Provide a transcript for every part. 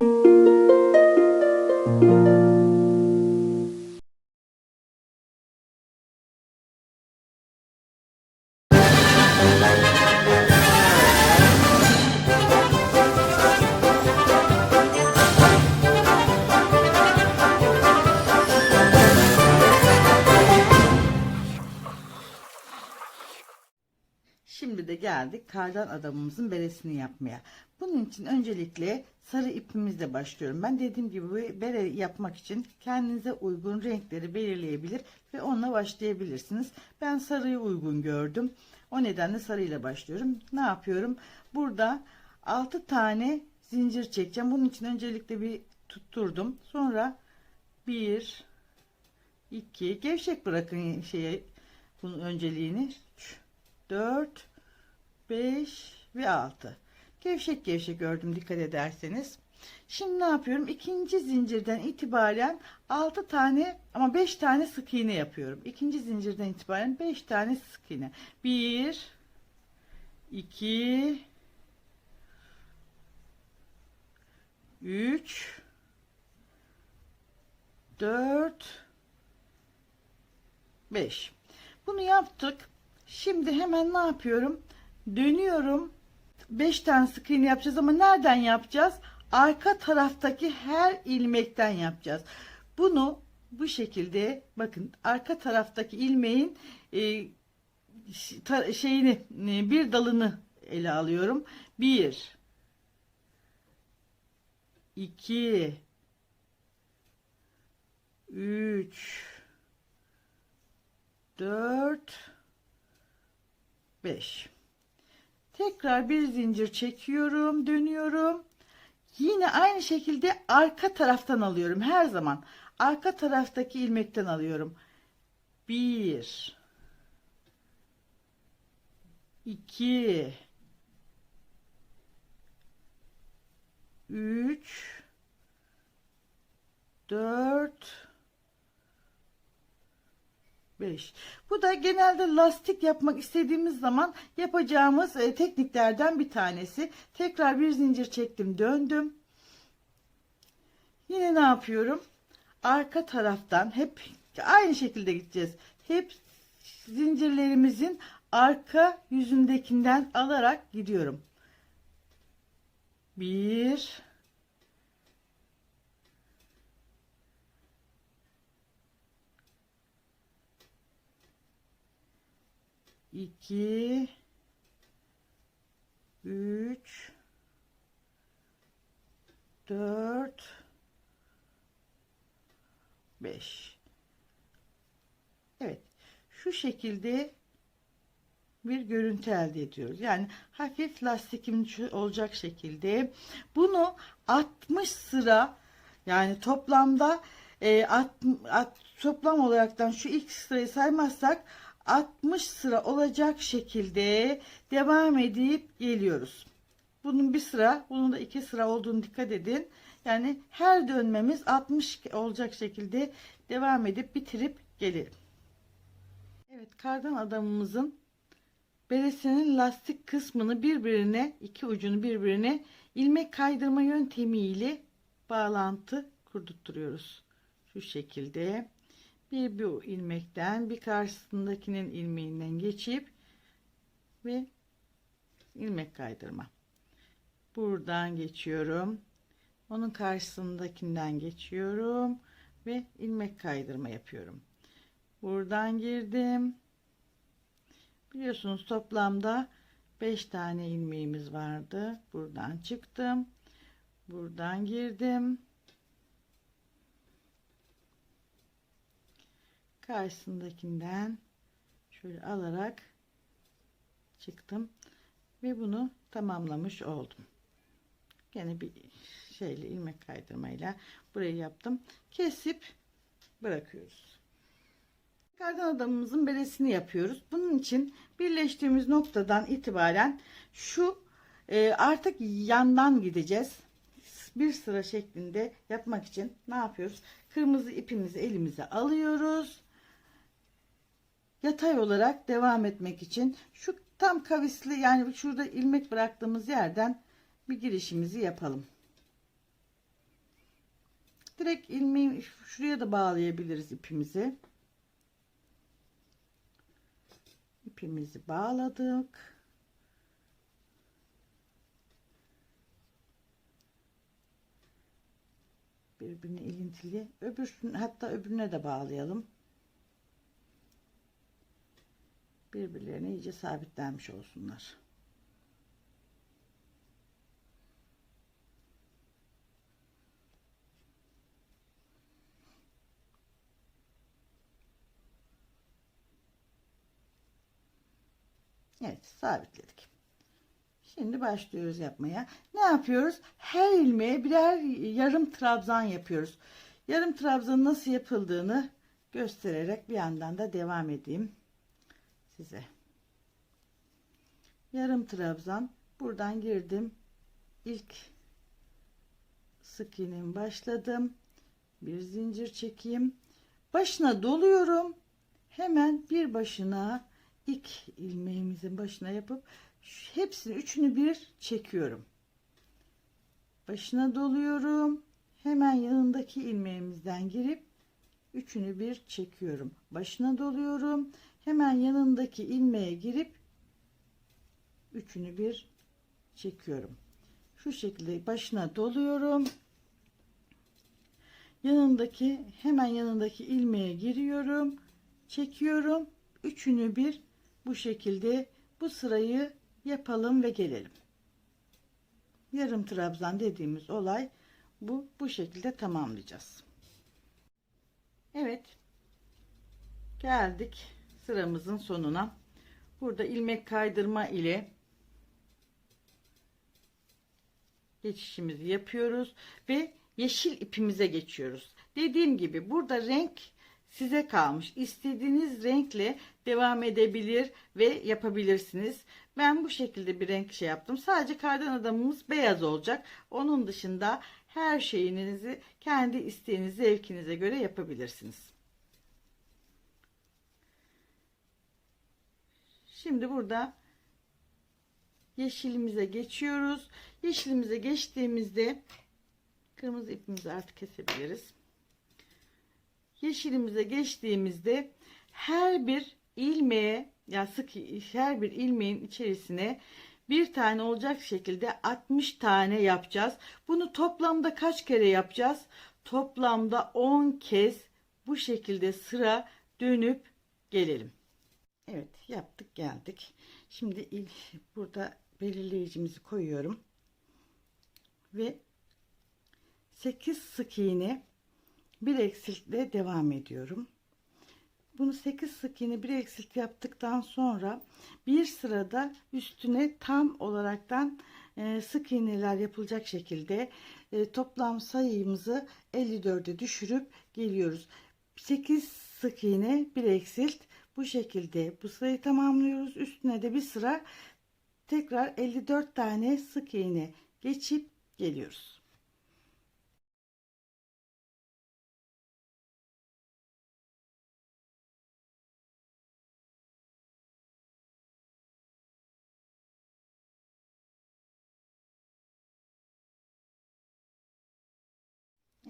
Şimdi geldik kardan adamımızın beresini yapmaya. Bunun için öncelikle sarı ipimizle başlıyorum. Ben dediğim gibi bere yapmak için kendinize uygun renkleri belirleyebilir ve onunla başlayabilirsiniz. Ben sarıyı uygun gördüm. O nedenle sarıyla başlıyorum. Ne yapıyorum? Burada 6 tane zincir çekeceğim. Bunun için öncelikle bir tutturdum. Sonra 1 2 gevşek bırakın şeye bunun önceliğini 4 5 ve 6 gevşek gevşek gördüm dikkat ederseniz. Şimdi ne yapıyorum? İkinci zincirden itibaren 6 tane ama 5 tane sık iğne yapıyorum. İkinci zincirden itibaren 5 tane sık iğne. 1 2 3 4 5 bunu yaptık. Şimdi hemen ne yapıyorum? Dönüyorum. 5 tane iğne yapacağız ama nereden yapacağız? Arka taraftaki her ilmekten yapacağız. Bunu bu şekilde bakın arka taraftaki ilmeğin e, şeyini e, bir dalını ele alıyorum. 1 2 3 4 5 tekrar bir zincir çekiyorum dönüyorum. Yine aynı şekilde arka taraftan alıyorum her zaman. Arka taraftaki ilmekten alıyorum. 1 2 3 4 5. Bu da genelde lastik yapmak istediğimiz zaman yapacağımız e, tekniklerden bir tanesi. Tekrar bir zincir çektim, döndüm. Yine ne yapıyorum? Arka taraftan hep aynı şekilde gideceğiz. Hep zincirlerimizin arka yüzündekinden alarak gidiyorum. 1 2 3 4 5 Evet şu şekilde bir görüntü elde ediyoruz. Yani hafif lastikimci olacak şekilde. Bunu 60 sıra yani toplamda e, at, at, toplam olaraktan şu ilk sırayı saymazsak 60 sıra olacak şekilde devam edip geliyoruz. Bunun bir sıra, bunun da iki sıra olduğunu dikkat edin. Yani her dönmemiz 60 olacak şekilde devam edip bitirip gelelim. Evet, kardan adamımızın beresinin lastik kısmını birbirine, iki ucunu birbirine ilmek kaydırma yöntemiyle bağlantı kurdurtuyoruz. Şu şekilde bir bu ilmekten bir karşısındakinin ilmeğinden geçip ve ilmek kaydırma. Buradan geçiyorum. Onun karşısındakinden geçiyorum ve ilmek kaydırma yapıyorum. Buradan girdim. Biliyorsunuz toplamda 5 tane ilmeğimiz vardı. Buradan çıktım. Buradan girdim. Karşısındakinden şöyle alarak çıktım ve bunu tamamlamış oldum. Yine bir şeyle ilmek kaydırmayla burayı yaptım. Kesip bırakıyoruz. Kardan adamımızın beresini yapıyoruz. Bunun için birleştiğimiz noktadan itibaren şu e, artık yandan gideceğiz. Bir sıra şeklinde yapmak için ne yapıyoruz? Kırmızı ipimizi elimize alıyoruz yatay olarak devam etmek için şu tam kavisli yani şurada ilmek bıraktığımız yerden bir girişimizi yapalım. Direkt ilmeği şuraya da bağlayabiliriz ipimizi. İpimizi bağladık. Birbirine ilintili. Öbür hatta öbürüne de bağlayalım. Birbirlerine iyice sabitlenmiş olsunlar. Evet sabitledik. Şimdi başlıyoruz yapmaya. Ne yapıyoruz? Her ilmeğe birer yarım trabzan yapıyoruz. Yarım trabzanın nasıl yapıldığını göstererek bir yandan da devam edeyim size. Yarım trabzan buradan girdim. İlk sık iğnemi başladım. Bir zincir çekeyim. Başına doluyorum. Hemen bir başına ilk ilmeğimizin başına yapıp hepsini üçünü bir çekiyorum. Başına doluyorum. Hemen yanındaki ilmeğimizden girip üçünü bir çekiyorum. Başına doluyorum. Hemen yanındaki ilmeğe girip üçünü bir çekiyorum. Şu şekilde başına doluyorum. Yanındaki hemen yanındaki ilmeğe giriyorum. Çekiyorum. Üçünü bir bu şekilde bu sırayı yapalım ve gelelim. Yarım trabzan dediğimiz olay bu bu şekilde tamamlayacağız. Evet. Geldik sıramızın sonuna. Burada ilmek kaydırma ile geçişimizi yapıyoruz ve yeşil ipimize geçiyoruz. Dediğim gibi burada renk size kalmış. İstediğiniz renkle devam edebilir ve yapabilirsiniz. Ben bu şekilde bir renk şey yaptım. Sadece kardan adamımız beyaz olacak. Onun dışında her şeyinizi kendi isteğiniz, zevkinize göre yapabilirsiniz. Şimdi burada yeşilimize geçiyoruz. Yeşilimize geçtiğimizde kırmızı ipimizi artık kesebiliriz. Yeşilimize geçtiğimizde her bir ilmeğe ya sık her bir ilmeğin içerisine bir tane olacak şekilde 60 tane yapacağız. Bunu toplamda kaç kere yapacağız? Toplamda 10 kez bu şekilde sıra dönüp gelelim. Evet yaptık geldik. Şimdi ilk burada belirleyicimizi koyuyorum. Ve 8 sık iğne bir eksiltle devam ediyorum. Bunu 8 sık iğne bir eksilt yaptıktan sonra bir sırada üstüne tam olaraktan e, sık iğneler yapılacak şekilde e, toplam sayımızı 54'e düşürüp geliyoruz. 8 sık iğne bir eksilt bu şekilde bu sırayı tamamlıyoruz. Üstüne de bir sıra tekrar 54 tane sık iğne geçip geliyoruz.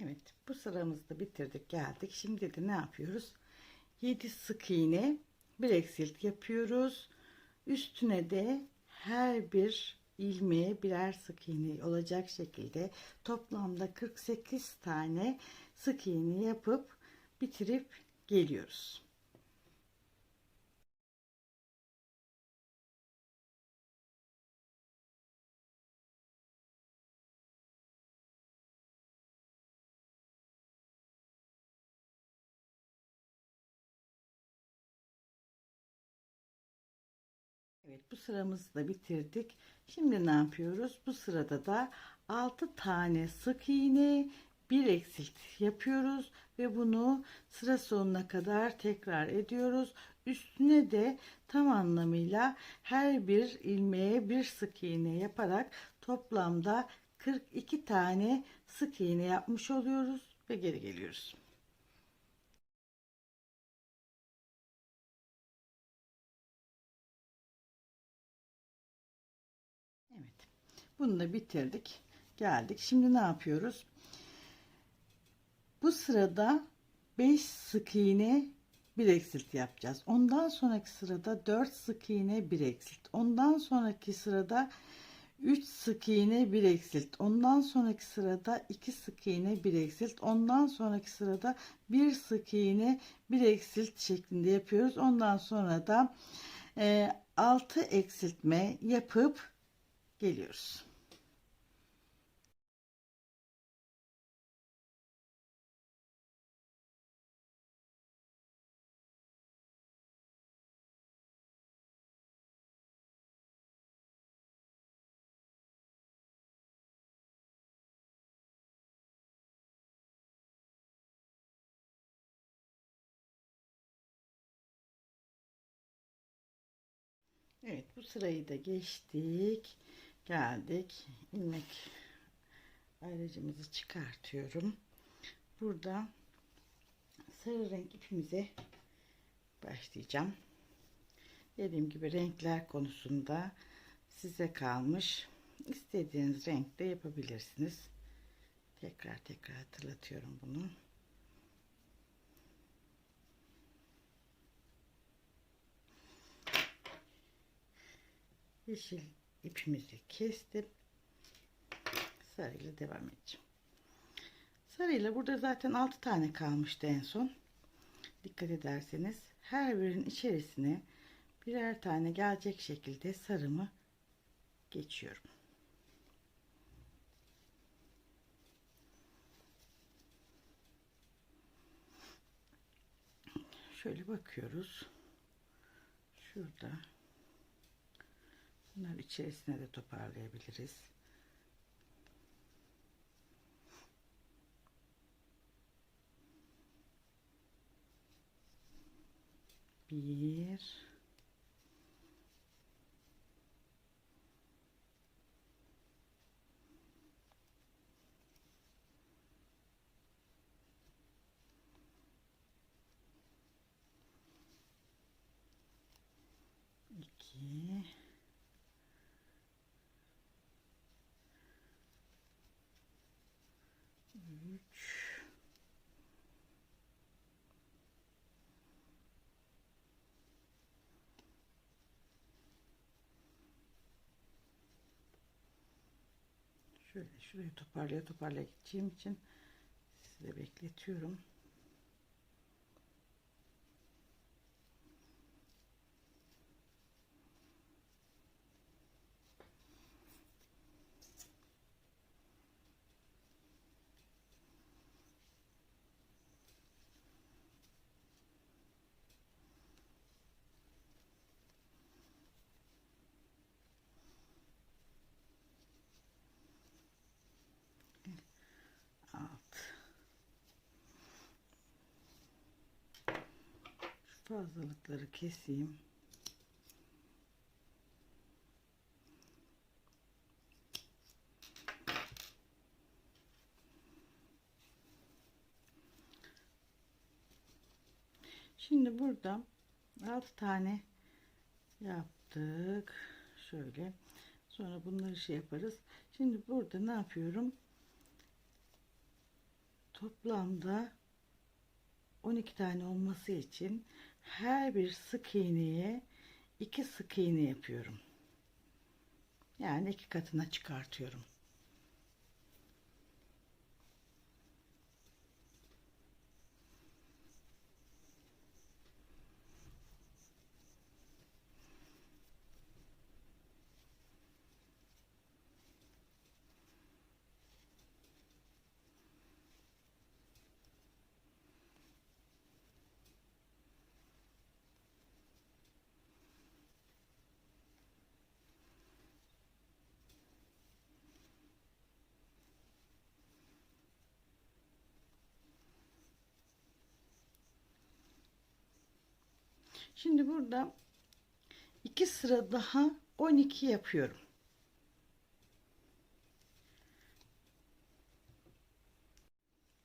Evet bu sıramızı da bitirdik geldik. Şimdi de ne yapıyoruz? 7 sık iğne bir eksilt yapıyoruz. Üstüne de her bir ilmeğe birer sık iğne olacak şekilde toplamda 48 tane sık iğne yapıp bitirip geliyoruz. Evet bu sıramızı da bitirdik. Şimdi ne yapıyoruz? Bu sırada da 6 tane sık iğne bir eksilt yapıyoruz ve bunu sıra sonuna kadar tekrar ediyoruz. Üstüne de tam anlamıyla her bir ilmeğe bir sık iğne yaparak toplamda 42 tane sık iğne yapmış oluyoruz ve geri geliyoruz. Bunu da bitirdik. Geldik. Şimdi ne yapıyoruz? Bu sırada 5 sık iğne bir eksilt yapacağız. Ondan sonraki sırada 4 sık iğne bir eksilt. Ondan sonraki sırada 3 sık iğne bir eksilt. Ondan sonraki sırada 2 sık iğne bir eksilt. Ondan sonraki sırada 1 sık iğne bir eksilt şeklinde yapıyoruz. Ondan sonra da e, 6 eksiltme yapıp geliyoruz. Evet bu sırayı da geçtik. Geldik. ilmek ayracımızı çıkartıyorum. Burada sarı renk ipimize başlayacağım. Dediğim gibi renkler konusunda size kalmış. İstediğiniz renkte yapabilirsiniz. Tekrar tekrar hatırlatıyorum bunu. Yeşil ipimizi kestim. Sarıyla devam edeceğim. Sarıyla burada zaten 6 tane kalmıştı en son. Dikkat ederseniz her birinin içerisine birer tane gelecek şekilde sarımı geçiyorum. Şöyle bakıyoruz. Şurada Bunları içerisine de toparlayabiliriz. Bir iki üç şöyle şurayı toparlaya toparlaya gideceğim için size bekletiyorum. Fazlalıkları keseyim. Şimdi burada 6 tane yaptık. Şöyle. Sonra bunları şey yaparız. Şimdi burada ne yapıyorum? Toplamda 12 tane olması için her bir sık iğneye 2 sık iğne yapıyorum. Yani iki katına çıkartıyorum. Şimdi burada iki sıra daha 12 yapıyorum.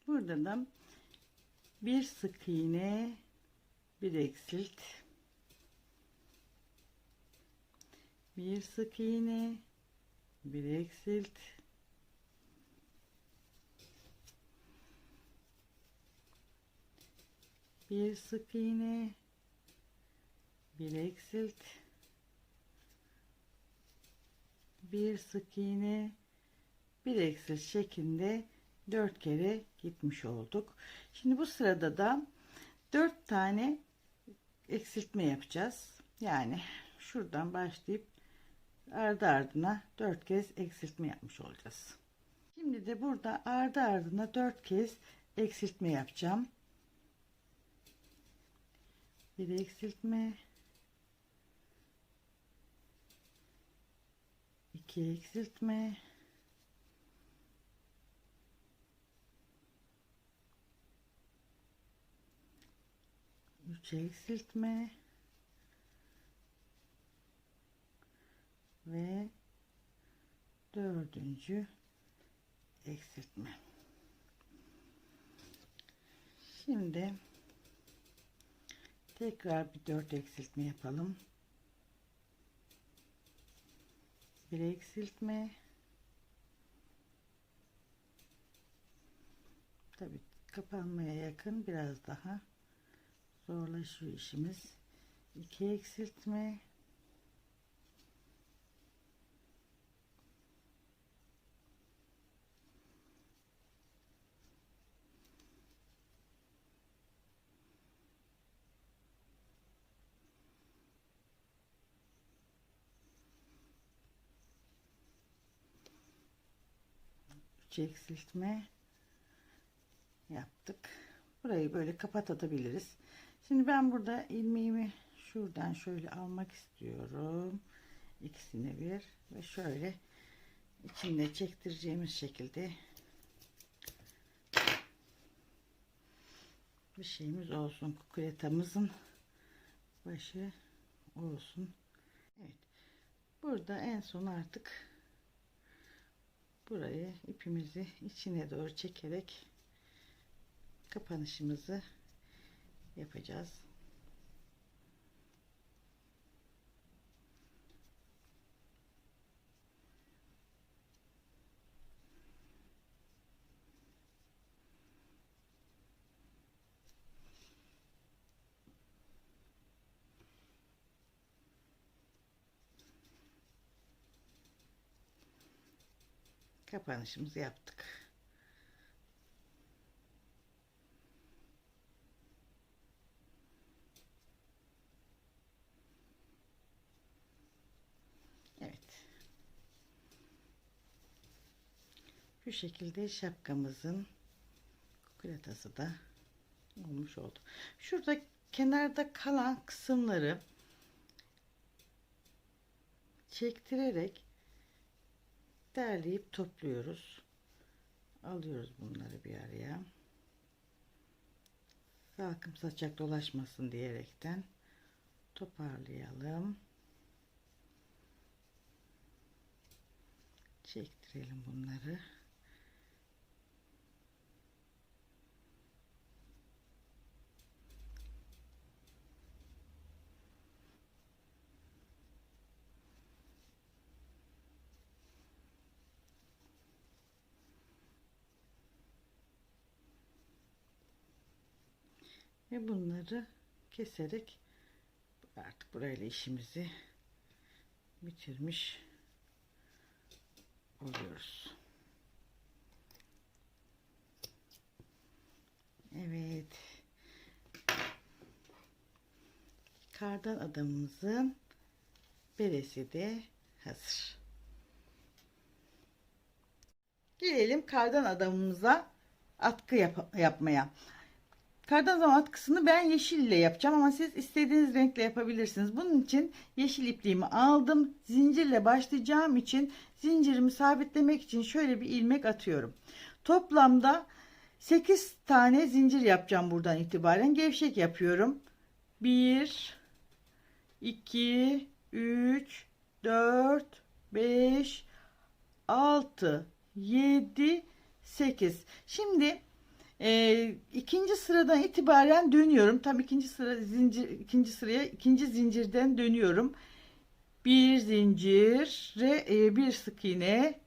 Burada da bir sık iğne, bir eksilt, bir sık iğne, bir eksilt, bir sık iğne bir eksilt bir sık iğne bir eksilt şeklinde dört kere gitmiş olduk. Şimdi bu sırada da dört tane eksiltme yapacağız. Yani şuradan başlayıp ardı ardına dört kez eksiltme yapmış olacağız. Şimdi de burada ardı ardına dört kez eksiltme yapacağım. Bir eksiltme. İki eksiltme. Üç eksiltme. Ve dördüncü eksiltme. Şimdi tekrar bir dört eksiltme yapalım. Bir eksiltme. Tabi kapanmaya yakın biraz daha zorlaşıyor işimiz. İki eksiltme. Üç eksiltme yaptık. Burayı böyle kapatabiliriz. Şimdi ben burada ilmeğimi şuradan şöyle almak istiyorum. İkisini bir ve şöyle içinde çektireceğimiz şekilde bir şeyimiz olsun. Kukuletamızın başı olsun. Evet. Burada en son artık burayı ipimizi içine doğru çekerek kapanışımızı yapacağız. Kapanışımızı yaptık. Evet. Bu şekilde şapkamızın kukuletası da olmuş oldu. Şurada kenarda kalan kısımları çektirerek derleyip topluyoruz. Alıyoruz bunları bir araya. Salkım saçak dolaşmasın diyerekten toparlayalım. Çektirelim bunları. Ve bunları keserek artık burayla işimizi bitirmiş oluyoruz. Evet. Kardan adamımızın beresi de hazır. Gelelim kardan adamımıza atkı yap yapmaya. Kardan adam atkısını ben yeşille yapacağım ama siz istediğiniz renkle yapabilirsiniz. Bunun için yeşil ipliğimi aldım. Zincirle başlayacağım için zincirimi sabitlemek için şöyle bir ilmek atıyorum. Toplamda 8 tane zincir yapacağım buradan itibaren. Gevşek yapıyorum. 1 2 3 4 5 6 7 8 Şimdi e, ikinci sıradan itibaren dönüyorum. Tam ikinci sıra zincir ikinci sıraya ikinci zincirden dönüyorum. Bir zincir, e, bir sık iğne,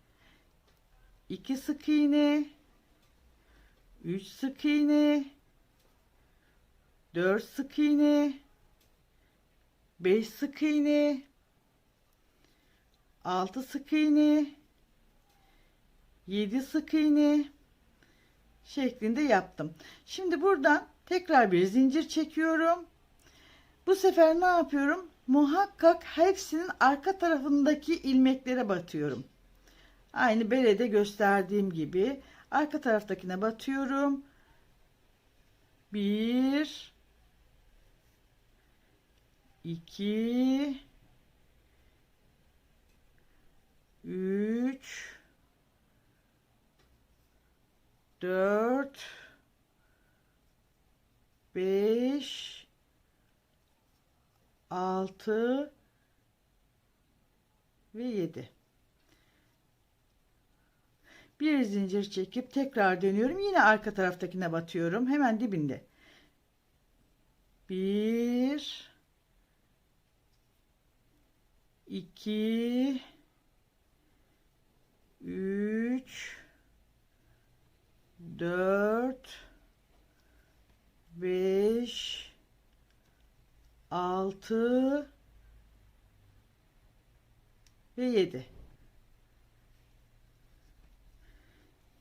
iki sık iğne, üç sık iğne, 4 sık iğne 5 sık iğne 6 sık iğne 7 sık iğne şeklinde yaptım. Şimdi buradan tekrar bir zincir çekiyorum. Bu sefer ne yapıyorum? Muhakkak hepsinin arka tarafındaki ilmeklere batıyorum. Aynı berede gösterdiğim gibi arka taraftakine batıyorum. Bir, iki, üç, dört, beş, altı ve yedi. Bir zincir çekip tekrar dönüyorum. Yine arka taraftakine batıyorum. Hemen dibinde. Bir, iki, üç, dört, beş, altı ve yedi.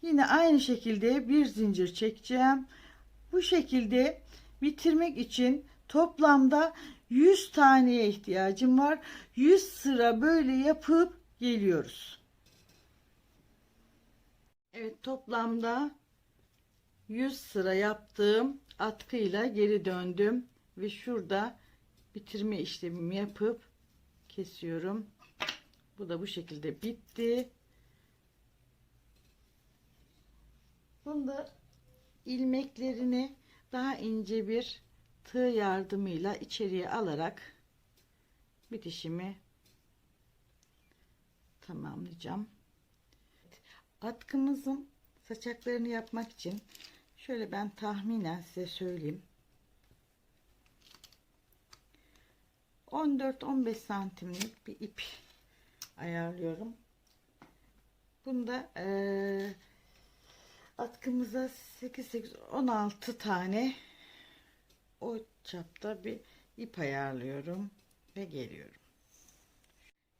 Yine aynı şekilde bir zincir çekeceğim. Bu şekilde bitirmek için toplamda 100 taneye ihtiyacım var. 100 sıra böyle yapıp geliyoruz. Evet toplamda 100 sıra yaptığım atkıyla geri döndüm ve şurada bitirme işlemimi yapıp kesiyorum. Bu da bu şekilde bitti. Bunda ilmeklerini daha ince bir tığ yardımıyla içeriye alarak bitişimi tamamlayacağım. Atkımızın saçaklarını yapmak için şöyle ben tahminen size söyleyeyim. 14-15 santimlik bir ip ayarlıyorum. Bunda eee atkımıza 8 8 16 tane o çapta bir ip ayarlıyorum ve geliyorum.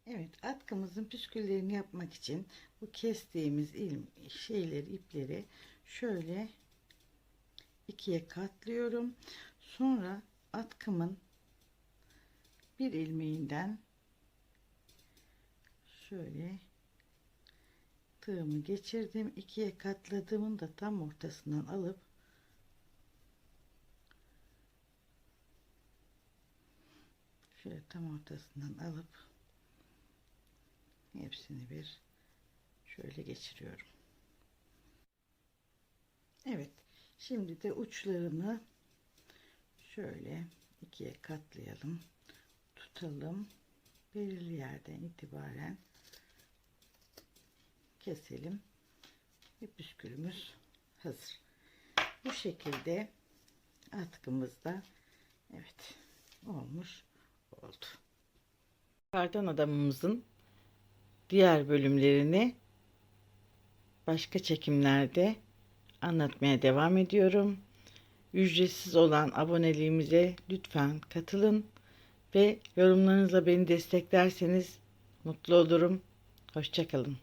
Evet atkımızın püsküllerini yapmak için bu kestiğimiz ilim şeyleri ipleri şöyle ikiye katlıyorum. Sonra atkımın bir ilmeğinden şöyle tığımı geçirdim. ikiye katladığımın da tam ortasından alıp şöyle tam ortasından alıp hepsini bir şöyle geçiriyorum. Evet. Şimdi de uçlarını şöyle ikiye katlayalım. Tutalım. Belirli yerden itibaren keselim. Ve püskülümüz hazır. Bu şekilde atkımızda evet olmuş oldu. Kardan adamımızın diğer bölümlerini başka çekimlerde anlatmaya devam ediyorum. Ücretsiz olan aboneliğimize lütfen katılın ve yorumlarınızla beni desteklerseniz mutlu olurum. Hoşçakalın.